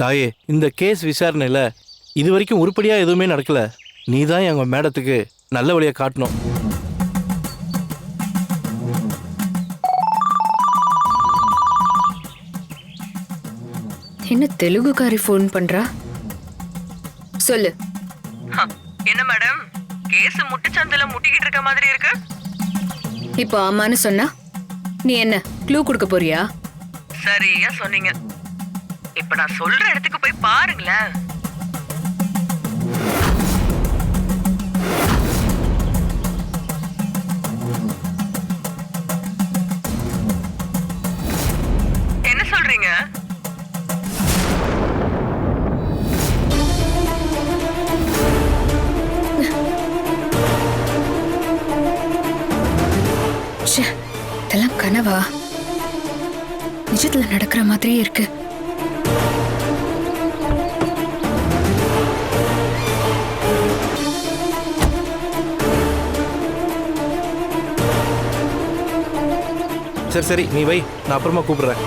தாயே இந்த கேஸ் விசாரணையில் இது வரைக்கும் உருப்படியாக எதுவுமே நடக்கல. நீ தான் எங்கள் மேடத்துக்கு நல்ல வழியை காட்டணும். என்ன தெலுங்குக்காரி ஃபோன் பண்றா? சொல்லு. என்ன மேடம்? கேஸ் முட்டுச்சந்தில முட்டிக்கிட்டு இருக்க மாதிரி இருக்கு. இப்போ ஆமான்னு சொன்னா நீ என்ன க்ளூ கொடுக்க போறியா? சரியா சொன்னீங்க. இப்ப நான் சொல்ற இடத்துக்கு போய் பாருங்களேன். என்ன சொல்றீங்க? இதெல்லாம் கனவா? நிஜத்துல நடக்கிற மாதிரியே இருக்கு. சரி சரி நீ வை. நான் அப்புறமா கூப்பிடுறேன்.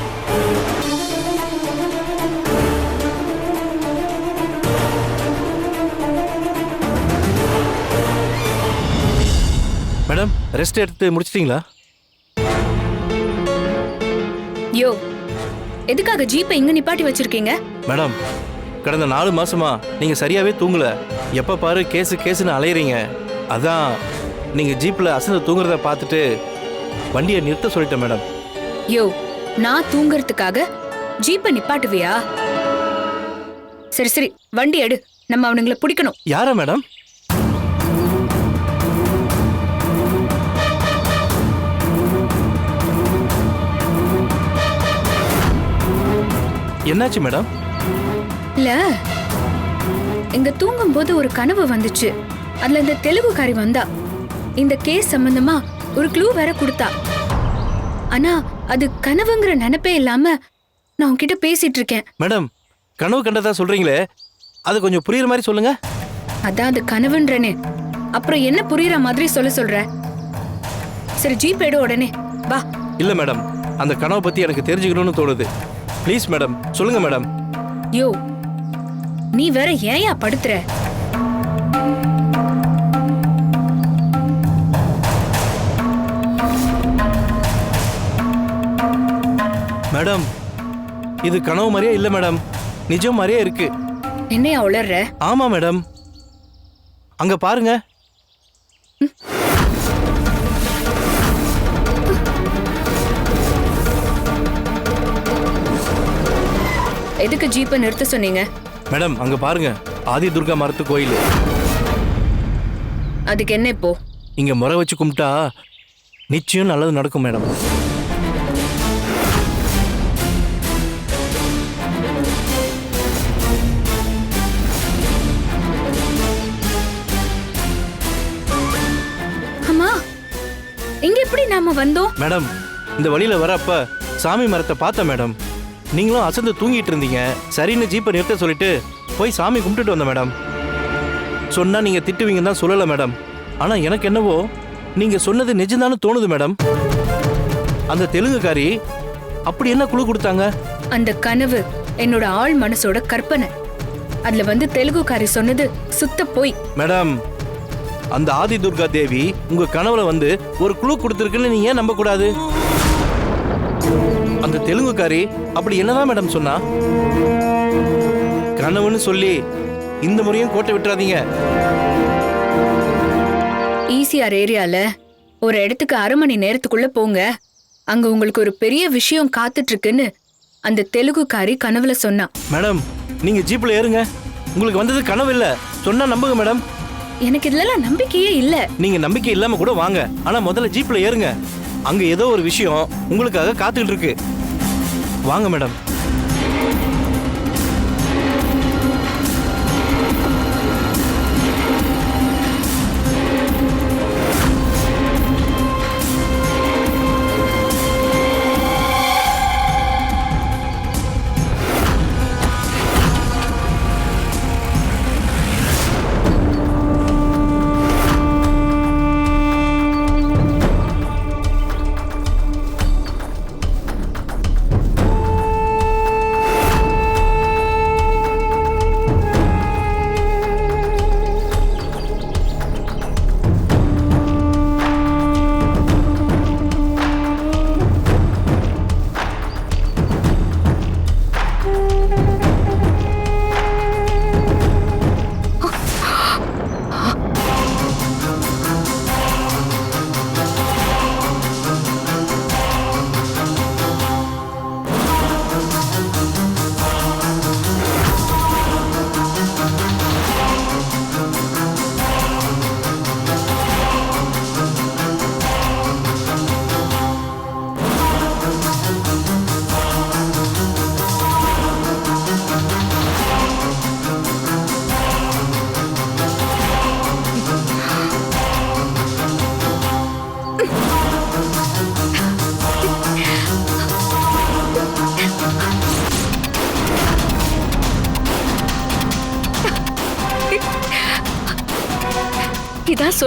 மேடம் ரெஸ்ட் எடுத்து முடிச்சிட்டிங்களா? யோ எதுக்காக ஜீப்பை இங்க நிப்பாட்டி வச்சிருக்கீங்க? மேடம் கடந்த நாலு மாசமா நீங்க சரியாவே தூங்கல. எப்ப பாரு கேஸு கேஸுன்னு அலையறீங்க. அதான் நீங்க ஜீப்ல அசந்து தூங்குறத பார்த்துட்டு வண்டியை நிறுத்த சொல்லிட்டேன் மேடம் யோ நான் தூங்குறதுக்காக ஜீப்பை நிப்பாட்டுவியா? சரி சரி வண்டி எடு. நம்ம அவனுங்களை பிடிக்கணும். யாரா மேடம் என்னாச்சு மேடம் இல்ல. இங்க தூங்கும்போது ஒரு கனவு வந்துச்சு. அதுல இந்த தெலுங்குக்காரி வந்தா. இந்த கேஸ் சம்பந்தமா ஒரு க்ளூ வேற கொடுத்தா. ஆனா அது கனவுங்கிற நினைப்பே இல்லாம நான் உன்கிட்ட பேசிட்டு இருக்கேன். மேடம் கனவு கண்டதா சொல்றீங்களே? அது கொஞ்சம் புரியுற மாதிரி சொல்லுங்க. அதான் அது கனவுன்றனே. அப்புறம் என்ன புரியுற மாதிரி சொல்ல சொல்ற? சரி ஜீப் எடு உடனே. வா. இல்ல மேடம். அந்த கனவை பத்தி எனக்கு தெரிஞ்சுக்கணும்னு தோணுது. ப்ளீஸ் மேடம் சொல்லுங்க மேடம். யோ நீ வேற ஏயா படுத்துற? மேடம் இது கனவு மாதிரியே இல்ல மேடம். நிஜம் மாதிரியே இருக்கு. என்னையா உளர்ற? ஆமா மேடம். அங்க பாருங்க. எதுக்கு ஜீப்பை நிறுத்த சொன்னீங்க? மேடம் அங்க பாருங்க. ஆதி துர்கா மரத்து கோயில். அதுக்கு என்ன இப்போ? இங்க முறை வச்சு கும்பிட்டா நிச்சயம் நல்லது நடக்கும் மேடம். எப்படி நாம வந்தோம்? மேடம் இந்த வழியில வரப்ப சாமி மரத்தை பார்த்தேன் மேடம். நீங்களும் அசந்து தூங்கிட்டு இருந்தீங்க. சரின்னு ஜீப்பை நிறுத்த சொல்லிட்டு போய் சாமி கும்பிட்டுட்டு வந்தேன் மேடம். சொன்னா நீங்க திட்டுவீங்கன்னு தான் சொல்லல மேடம். ஆனா எனக்கு என்னவோ நீங்க சொன்னது நிஜம்தான்னு தோணுது மேடம். அந்த தெலுங்குக்காரி அப்படி என்ன குழு கொடுத்தாங்க? அந்த கனவு என்னோட ஆள் மனசோட கற்பனை. அதுல வந்து தெலுங்குக்காரி சொன்னது சுத்த போய். மேடம் அந்த ஆதி துர்கா தேவி உங்க கனவுல வந்து ஒரு குழு கொடுத்துருக்குன்னு நீங்க ஏன் நம்ப கூடாது அந்த தெலுங்குக்காரி அப்படி என்னதான் மேடம் சொன்னா? கனவுன்னு சொல்லி இந்த முறையும் கோட்டை விட்டுறாதீங்க. ஈசிஆர் ஏரியால ஒரு இடத்துக்கு அரை மணி நேரத்துக்குள்ள போங்க. அங்க உங்களுக்கு ஒரு பெரிய விஷயம் காத்துட்டு இருக்குன்னு அந்த தெலுங்குக்காரி கனவுல சொன்னா. மேடம் நீங்க ஜீப்ல ஏறுங்க. உங்களுக்கு வந்தது கனவு இல்ல. சொன்னா நம்புங்க மேடம் எனக்கு இதுலலாம் நம்பிக்கையே இல்ல. நீங்க நம்பிக்கை இல்லாம கூட வாங்க. ஆனா முதல்ல ஜீப்ல ஏறுங்க. அங்க ஏதோ ஒரு விஷயம் உங்களுக்காக காத்துக்கிட்டு இருக்கு. வாங்க மேடம்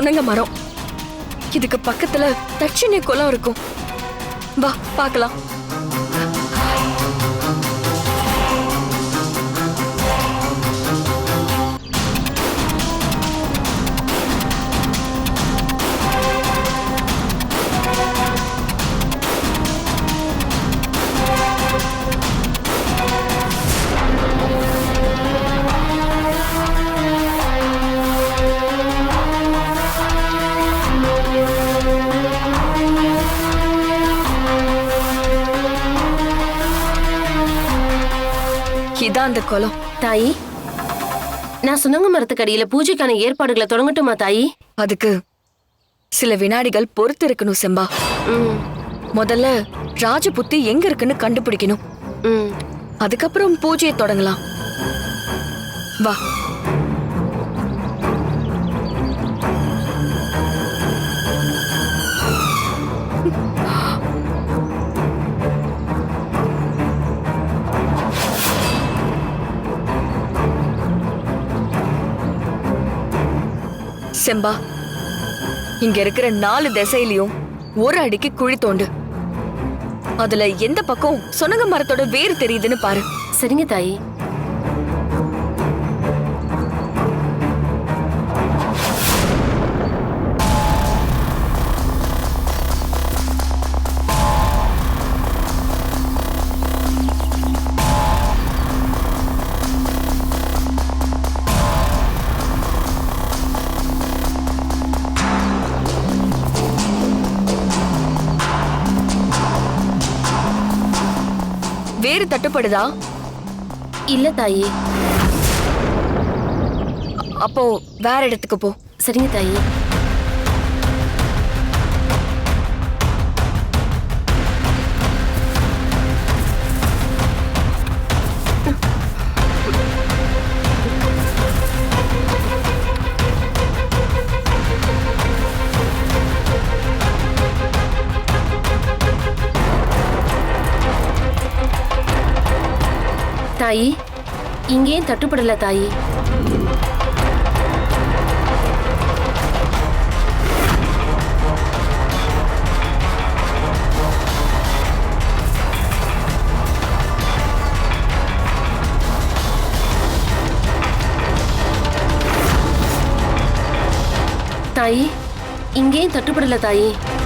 இதான் மரம். இதுக்கு பக்கத்துல தட்சிணை குளம் இருக்கும். வா பார்க்கலாம். குளம் தாயி நான் சுனங்க மரத்துக்கடியில பூஜைக்கான ஏற்பாடுகளை தொடங்கட்டுமா தாயி? அதுக்கு சில வினாடிகள் பொறுத்து இருக்கணும் செம்பா. முதல்ல ராஜபுத்தி எங்க இருக்குன்னு கண்டுபிடிக்கணும். அதுக்கப்புறம் பூஜையை தொடங்கலாம். வா. செம்பா. இங்க இருக்கிற நாலு திசையிலயும் ஒரு அடிக்கு குழி தோண்டு. அதுல எந்த பக்கம் சொனங்க மரத்தோட வேர் தெரியுதுன்னு பாரு. சரிங்க தாயி. கட்டுப்படுதா? தட்டுப்படுதா இல்ல தாயி. அப்போ வேற இடத்துக்கு போ. சரிங்க தாயி. தாயி. இங்கேயும் தட்டுப்படல தாயி. தாயி இங்கேயும் தட்டுப்படல தாயி. தாயி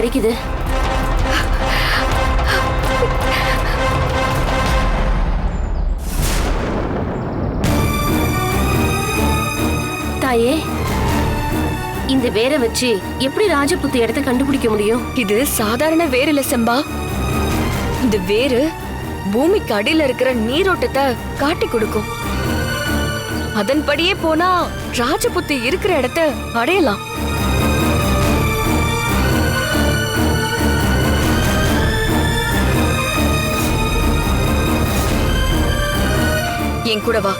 கிடைக்குது. தாயே இந்த வேரை வச்சு எப்படி ராஜபுத்து இடத்தை கண்டுபிடிக்க முடியும்? இது சாதாரண வேர் இல்ல செம்பா. இந்த வேரு பூமிக்கு அடியில இருக்கிற நீரோட்டத்தை காட்டி கொடுக்கும். அதன்படியே போனா ராஜபுத்தி இருக்கிற இடத்த அடையலாம். என் கூட வா.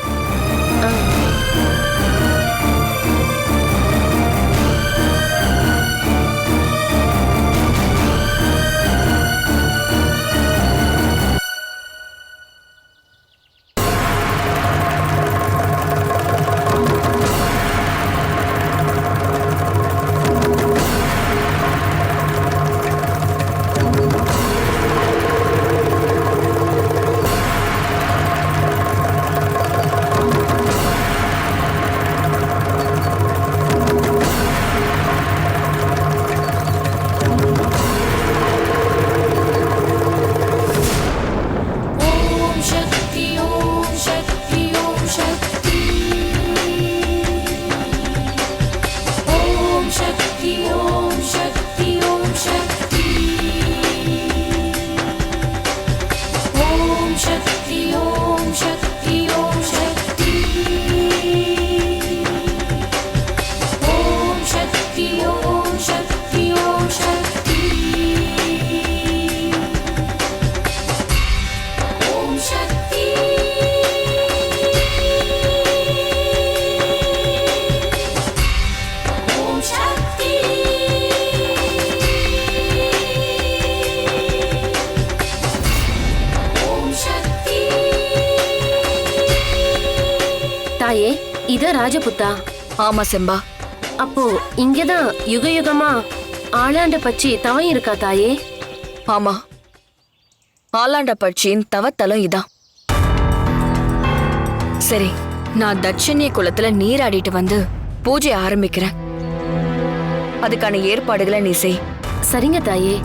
ராஜபுத்தா ஆமா செம்பா. அப்போ இங்கதான் யுக யுகமா ஆளாண்ட பச்சி தவம் இருக்கா தாயே? ஆமா. ஆலாண்ட பட்சியின் தவத்தலம் இதான். சரி நான் தட்சண்ய குளத்துல நீராடிட்டு வந்து பூஜை ஆரம்பிக்கிறேன். அதுக்கான ஏற்பாடுகளை நீ செய். சரிங்க தாயே.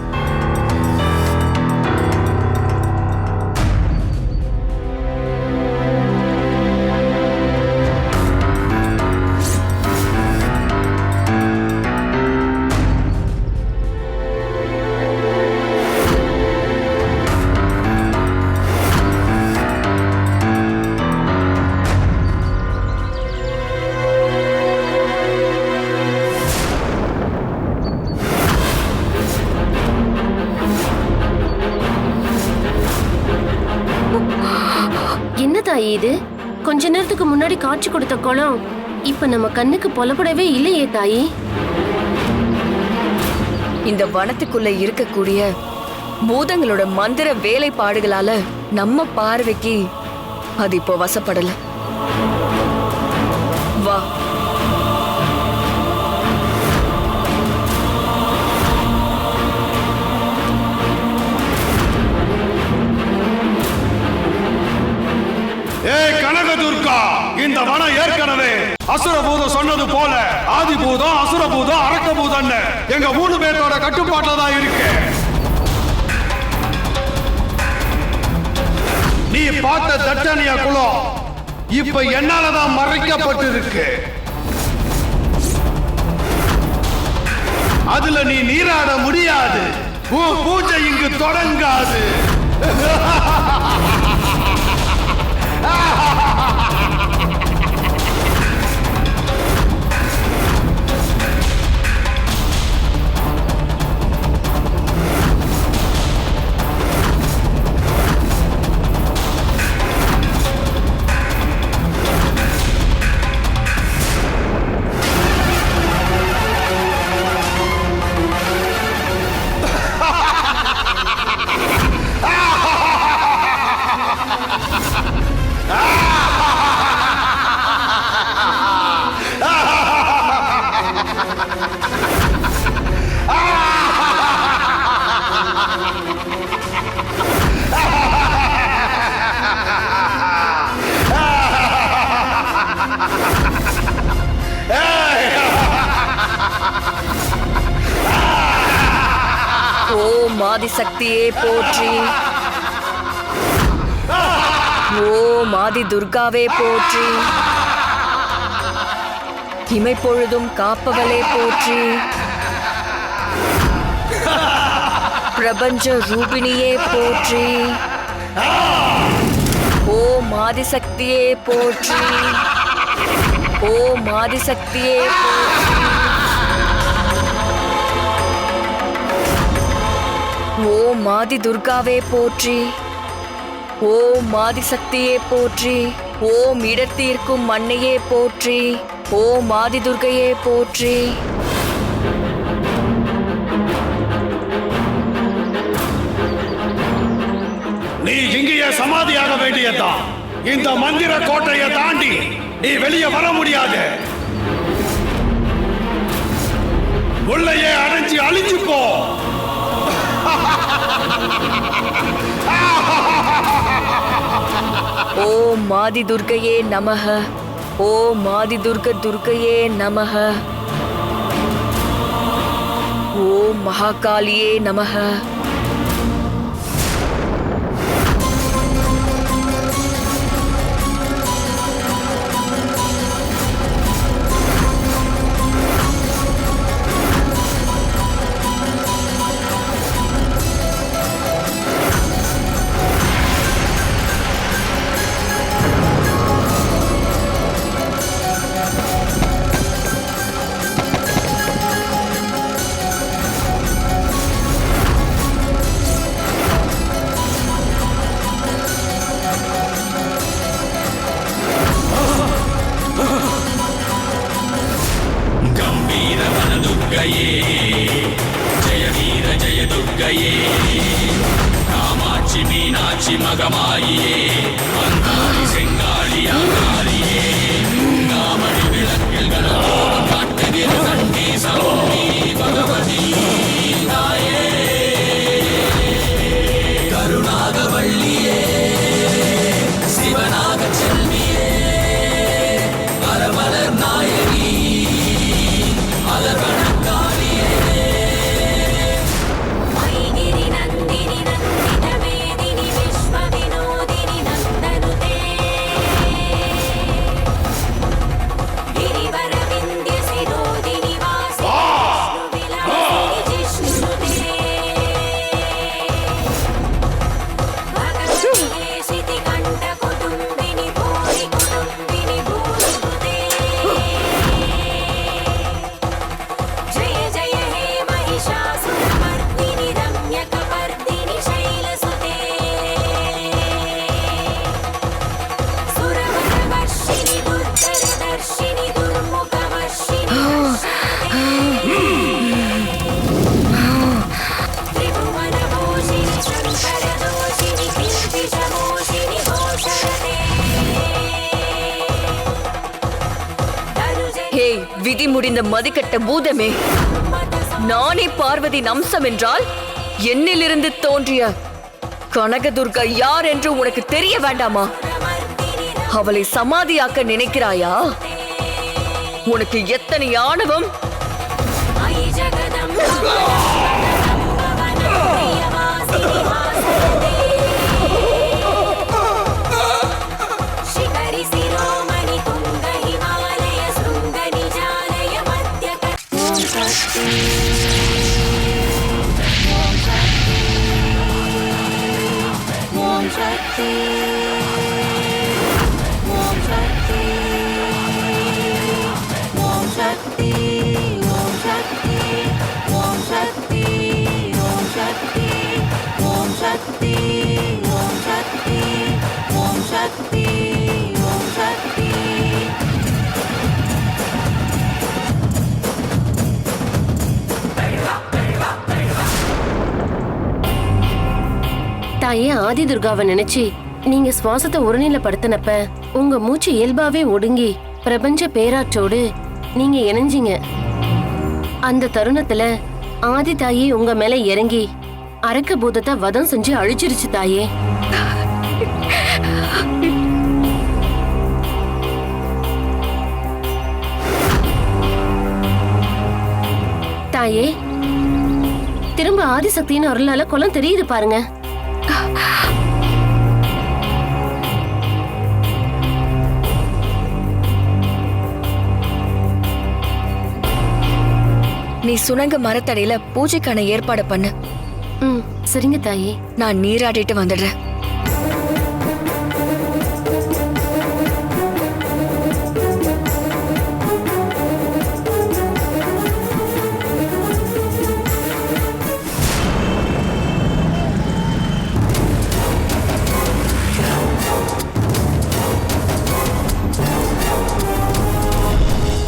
காட்சி கொடுத்த குளம் இப்ப நம்ம கண்ணுக்கு புலப்படவே இல்லையே தாயே. இந்த வனத்துக்குள்ள இருக்கக்கூடிய பூதங்களோட மந்திர வேலைப்பாடுகளால நம்ம பார்வைக்கு அது இப்போ வசப்படல. வா. ஏய் கனகதுர்கா! இந்த மனம் ஏற்கனவே அசுரபூதம் சொன்னது போல ஆதிபூதம் அசுரபூதம் அரக்கபூதம் எங்க மூணு பேரோட கட்டுப்பாட்டில் தான் இருக்கு. நீ பார்த்த தட்டனிய குளம் இப்ப என்னாலதான் மறைக்கப்பட்டு இருக்கு அதுல நீ நீராட முடியாது. உன் பூஜை இங்கு தொடங்காது. ஆதிசக்தியே போற்றி. ஓ மாதி துர்காவே போற்றி. இமைப்பொழுதும் காப்பவளே போற்றி. பிரபஞ்ச ரூபிணியே போற்றி. ஓ மாதி சக்தியே போற்றி. ஓ ஆதிசக்தியே போற்றி. ஓ மாதி துர்காவே போற்றி. ஓ மாதி சக்தியே போற்றி. ஓம் இடத்தீர்க்கும் மண்ணையே போற்றி. ஓ மாதி துர்கையே போற்றி. நீ இங்கேயே சமாதியாக வேண்டியதான் இந்த மந்திர கோட்டையை தாண்டி நீ வெளியே வர முடியாது. உள்ளையே அடைஞ்சு அழிஞ்சு போ. மாதி ஆதி துர்கையே நமக. ஓ மாதி துர்க துர்கையே நமக. ஓ மகாகாலியே நமக. புரிந்த மதிக்கட்ட பூதமே நானே பார்வதி நம்சம் என்றால் என்னிலிருந்து தோன்றிய கனகதுர்கா யார் என்று உனக்கு தெரிய வேண்டாமா அவளை சமாதியாக்க நினைக்கிறாயா உனக்கு எத்தனை ஆணவம் Won't I feel தாயே ஆதி துர்காவை நினைச்சு நீங்க சுவாசத்தை ஒருநிலைப்படுத்தினப்ப உங்க மூச்சு இயல்பாவே ஒடுங்கி பிரபஞ்ச பேராற்றோடு நீங்க இணைஞ்சீங்க. அந்த தருணத்துல ஆதி தாயே உங்க மேல இறங்கி அரக்க பூதத்தை வதம் செஞ்சு அழிச்சிருச்சு தாயே. தாயே திரும்ப ஆதிசக்தின்னு அருளால குளம் தெரியுது பாருங்க. நீ சுணங்க மரத்தடியில பூஜைக்கான ஏற்பாடு பண்ணு. ம் சரிங்க தாயே. நான் நீராடிட்டு வந்துடுறேன்.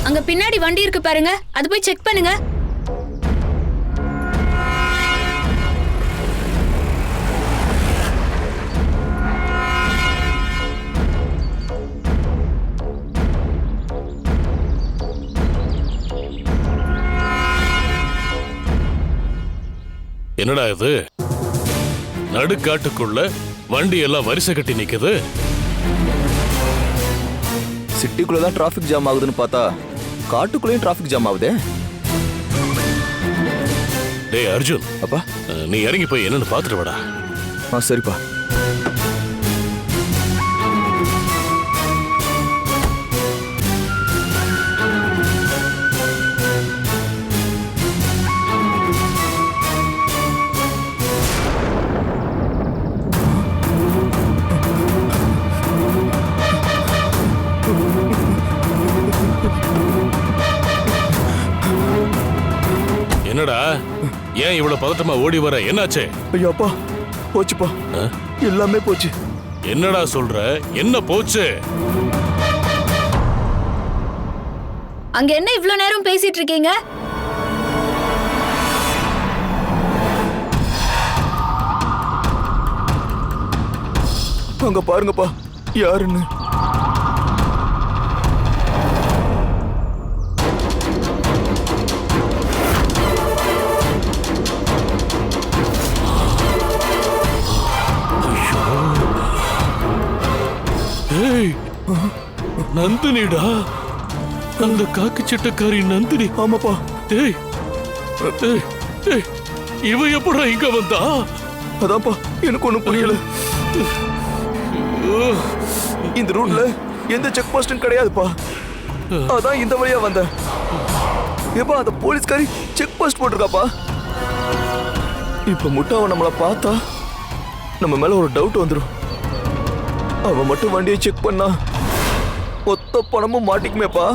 அங்க பின்னாடி வண்டி இருக்கு பாருங்க. அது போய் செக் பண்ணுங்க. என்னடா இது? நடுக்காட்டுக்குள்ள வண்டி எல்லாம் வரிசை கட்டி நிக்குது. சிட்டிக்குள்ள தான் டிராஃபிக் ஜாம் ஆகுதுன்னு பார்த்தா காட்டுக்குள்ளேயும் டிராஃபிக் ஜாம் ஆகுதே. டேய் அர்ஜுன். அப்பா. நீ இறங்கி போய் என்னன்னு பாத்துட்டு வாடா. ஆ சரிப்பா. ஏன் இவ்வளவு பதட்டமா ஓடி வர என்னாச்சு? ஐயோ அப்பா போச்சுப்பா? எல்லாமே போச்சு. என்னடா சொல்ற? என்ன போச்சு? அங்க என்ன இவ்ளோ நேரம் பேசிட்டு இருக்கீங்க? அங்க பாருங்கப்பா யாருன்னு. நந்தினிடா? அந்த காக்கு சட்டக்காரி நந்தினி. ஆமாப்பா. டேய். டேய், டேய், இவ எப்படா இங்க வந்தா? அதான்ப்பா எனக்கு ஒன்றும் புரியல. இந்த ரூட்ல எந்த செக் போஸ்டும் கிடையாதுப்பா. அதான் இந்த வழியா வந்தேன் ஏப்பா அந்த போலீஸ்காரி செக் போஸ்ட் போட்டிருக்காப்பா? இப்ப முட்டை அவன் நம்மள பார்த்தா நம்ம மேல ஒரு டவுட் வந்துடும் அவன் மட்டும் வண்டியை செக் பண்ணா மொத்த பணமும் மாட்டிக்குமேப்பா.